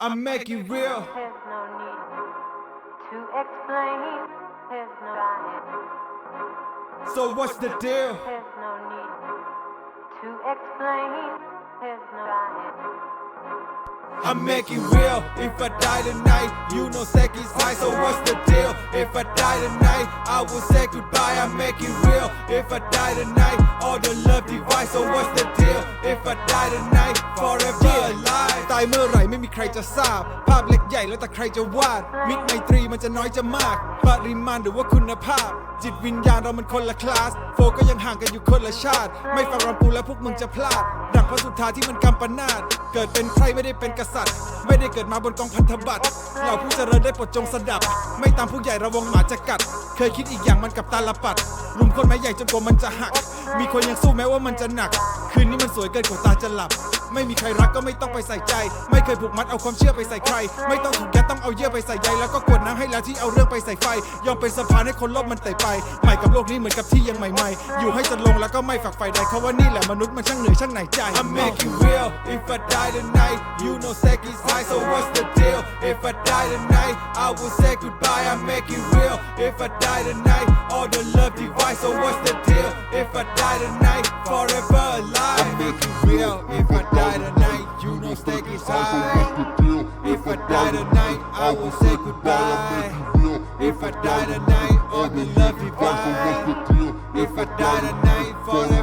I make it real. There's no need to explain. There's no trying. So what's the deal? There's no need to explain. There's no trying. I make it real. If I die tonight, you know Seki's high. So what's the deal? If I die tonight, I will say goodbye. I make it real. If I die tonight, all the love divine. So what's the deal? If I die tonight, forever alive. ตายเมื่อไหร่ไม่มี ใครจะทราบ ภาพเล็กใหญ่แล้วแต่ใครจะวาด มิตรไมตรีมันจะน้อยจะมาก ปริมาณหรือว่าคุณภาพ จิตวิญญาณเรามันคนละคลาส โฟก็ยังห่างกันอยู่คนละชาติ ไม่ฟังรำปูแล้วพวกมึงจะพลาด ดังพระสุธาที่มันกำปนาดเกิดเป็นใครไม่ได้เป็นกษัตริย์ ไม่ได้เกิดมาบนกองพันธบัตรเหล่าผู้เจริญได้ปรดจงสดับ ไม่ตามผู้ใหญ่ระวังหมาจะกัด เคยคิดอีกอย่างมันกับตาลปัดลุมคนไม้ใหญ่จนกว่ามันจะหัก มีคนยังสู้แม้ว่ามันจะหนัก คืนนี้มันสวยเกินกว่าตาจะหลับ ไม่มีใครรักก็ไม่ต้องไปใส่ใจ ไม่เคยผูกมัดเอาความเชื่อไปใส่ใคร ไม่ต้องถูกยัดต้องเอาเยื่อไปใส่ใยแล้วก็กวดน้ำให้แล้วที่เอาเรื่องไปใส่ไฟยอมเป็นสะพานให้คนโลภมันเตะไป ใหม่กับโลกนี้เหมือนกับที่ยังใหม่ๆ อยู่ให้จนลงแล้วก็ไม่ฝักใฝ่ใดเขาว่านี่แหละมนุษย์มันช่างเหนื่อยช่างไหนใจ I make it real if I die tonight you know Seki's high so what's the deal if I die tonight I will say goodbye I make it real if I die tonight all the love divine so what's the deal if I die tonight forever alive I make it real if I die tonight you know Seki's high if I die tonight I will say goodbye if I die tonight oh, all the love you divine if I die tonight forever